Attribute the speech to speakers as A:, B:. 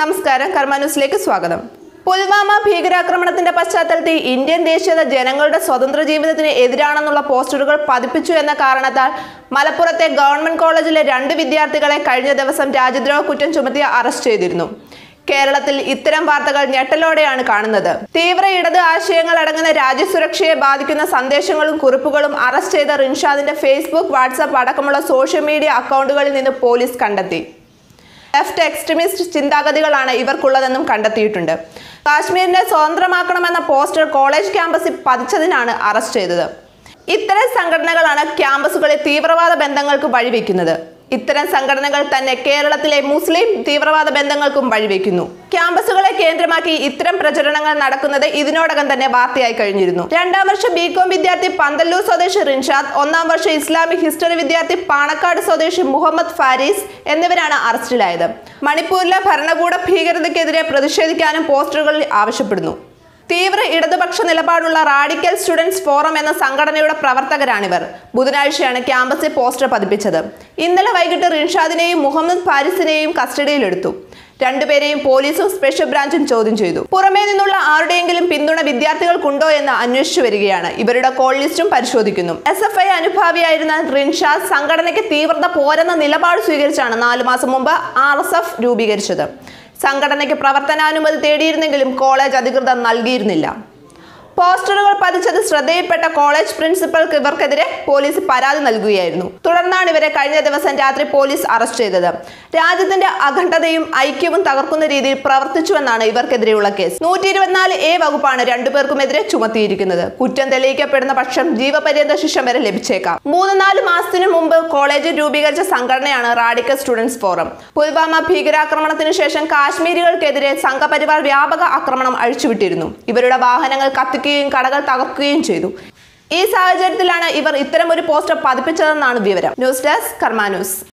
A: നമസ്കാരം കർമാന്യൂസിലേക്ക് സ്വാഗതം. പുൽവാമ ഭീകരാക്രമണത്തിന്റെ പശ്ചാത്തലത്തിൽ ഇന്ത്യൻ ദേശീയത ജനങ്ങളുടെ സ്വതന്ത്ര ജീവിതത്തിന് എതിരാണെന്നുള്ള പോസ്റ്ററുകൾ പതിപ്പിച്ചു എന്ന കാരണത്താൽ മലപ്പുറത്തെ ഗവൺമെന്റ് കോളേജിലെ രണ്ട് വിദ്യാർത്ഥികളെ കഴിഞ്ഞ ദിവസം രാജ്യദ്രോഹ കുറ്റം ചുമത്തി അറസ്റ്റ് ചെയ്തിരുന്നു. കേരളത്തിൽ ഇത്തരം വാർത്തകൾ ഞെട്ടലോടെയാണ് കാണുന്നത്. തീവ്ര ഇടത് ആശയങ്ങൾ അടങ്ങുന്ന രാജ്യസുരക്ഷയെ ബാധിക്കുന്ന സന്ദേശങ്ങളും കുറിപ്പുകളും അറസ്റ്റ് ചെയ്ത റിൻഷാദിന്റെ ഫേസ്ബുക്ക് വാട്സാപ്പ് അടക്കമുള്ള സോഷ്യൽ മീഡിയ അക്കൗണ്ടുകളിൽ നിന്ന് പോലീസ് കണ്ടെത്തി. ലെഫ്റ്റ് എക്സ്ട്രീമിസ്റ്റ് ചിന്താഗതികളാണ് ഇവർക്കുള്ളതെന്നും കണ്ടെത്തിയിട്ടുണ്ട്. കാശ്മീരിനെ സ്വതന്ത്രമാക്കണമെന്ന പോസ്റ്റർ കോളേജ് ക്യാമ്പസിൽ പതിച്ചതിനാണ് അറസ്റ്റ് ചെയ്തത്. ഇത്തരം സംഘടനകളാണ് ക്യാമ്പസുകളിൽ തീവ്രവാദ ബന്ധങ്ങൾക്ക് വഴിവെക്കുന്നത്. ഇത്തരം സംഘടനകൾ തന്നെ കേരളത്തിലെ മുസ്ലിം തീവ്രവാദ ബന്ധങ്ങൾക്കും വഴിവെക്കുന്നു. ക്യാമ്പസുകളെ കേന്ദ്രമാക്കി ഇത്തരം പ്രചരണങ്ങൾ നടക്കുന്നത് ഇതിനോടകം തന്നെ വാർത്തയായി കഴിഞ്ഞിരുന്നു. രണ്ടാം വർഷ ബികോം വിദ്യാർത്ഥി പന്തല്ലൂർ സ്വദേശി റിൻഷാദ് ഒന്നാം വർഷ ഇസ്ലാമിക് ഹിസ്റ്ററി വിദ്യാർത്ഥി പാണക്കാട് സ്വദേശി മുഹമ്മദ് ഫാരീസ് എന്നിവരാണ് അറസ്റ്റിലായത്. മണിപ്പൂരിലെ ഭരണകൂട ഭീകരതയ്ക്കെതിരെ പ്രതിഷേധിക്കാനും പോസ്റ്ററുകളിൽ ആവശ്യപ്പെടുന്നു. തീവ്ര ഇടതുപക്ഷ നിലപാടുള്ള റാഡിക്കൽ സ്റ്റുഡൻസ് ഫോറം എന്ന സംഘടനയുടെ പ്രവർത്തകരാണിവർ. ബുധനാഴ്ചയാണ് ക്യാമ്പസിൽ പോസ്റ്റർ പതിപ്പിച്ചത്. ഇന്നലെ വൈകിട്ട് റിൻഷാദിനെയും മുഹമ്മദ് ഫാരിസിനെയും കസ്റ്റഡിയിലെടുത്തു. രണ്ടുപേരെയും പോലീസും സ്പെഷ്യൽ ബ്രാഞ്ചും ചോദ്യം ചെയ്തു. പുറമേ നിന്നുള്ള ആരുടെയെങ്കിലും പിന്തുണ വിദ്യാർത്ഥികൾക്കുണ്ടോ എന്ന് അന്വേഷിച്ചു വരികയാണ്. ഇവരുടെ കോൾ ലിസ്റ്റും പരിശോധിക്കുന്നു. എസ് എഫ് ഐ അനുഭാവിയായിരുന്ന റിൻഷാദ് സംഘടനയ്ക്ക് തീവ്രത പോരെന്ന നിലപാട് സ്വീകരിച്ചാണ് നാലു മാസം മുമ്പ് ആർ രൂപീകരിച്ചത്. സംഘടനയ്ക്ക് പ്രവർത്തനാനുമതി തേടിയിരുന്നെങ്കിലും കോളേജ് അധികൃതർ നൽകിയിരുന്നില്ല. പോസ്റ്ററുകൾ പതിച്ചത് ശ്രദ്ധയിൽപ്പെട്ട കോളേജ് പ്രിൻസിപ്പൾക്ക് ഇവർക്കെതിരെ പോലീസ് പരാതി നൽകുകയായിരുന്നു. തുടർന്നാണ് ഇവരെ കഴിഞ്ഞ ദിവസം രാത്രി പോലീസ് അറസ്റ്റ് ചെയ്തത്. രാജ്യത്തിന്റെ അഖണ്ഡതയും ഐക്യവും തകർക്കുന്ന രീതിയിൽ പ്രവർത്തിച്ചുവെന്നാണ് ഇവർക്കെതിരെയുള്ള കേസ്. നൂറ്റി ഇരുപത്തിനാല് എ വകുപ്പാണ് രണ്ടുപേർക്കുമെതിരെ ചുമത്തിയിരിക്കുന്നത്. കുറ്റം തെളിയിക്കപ്പെടുന്ന പക്ഷം ജീവപര്യന്ത ശിക്ഷ വരെ ലഭിച്ചേക്കാം. മൂന്ന് നാല് മാസത്തിനു മുമ്പ് കോളേജിൽ രൂപീകരിച്ച സംഘടനയാണ് റാഡിക്കൽ സ്റ്റുഡൻസ് ഫോറം. പുൽവാമ ഭീകരാക്രമണത്തിന് ശേഷം കാശ്മീരികൾക്കെതിരെ സംഘപരിവാർ വ്യാപക ആക്രമണം അഴിച്ചുവിട്ടിരുന്നു. ഇവരുടെ വാഹനങ്ങൾ കത്തിക്കുകയും കടകൾ തകർക്കുകയും ചെയ്തു. ഈ സാഹചര്യത്തിലാണ് ഇവർ ഇത്തരം ഒരു പോസ്റ്റർ പതിപ്പിച്ചതെന്നാണ് വിവരം. News desk Karma news.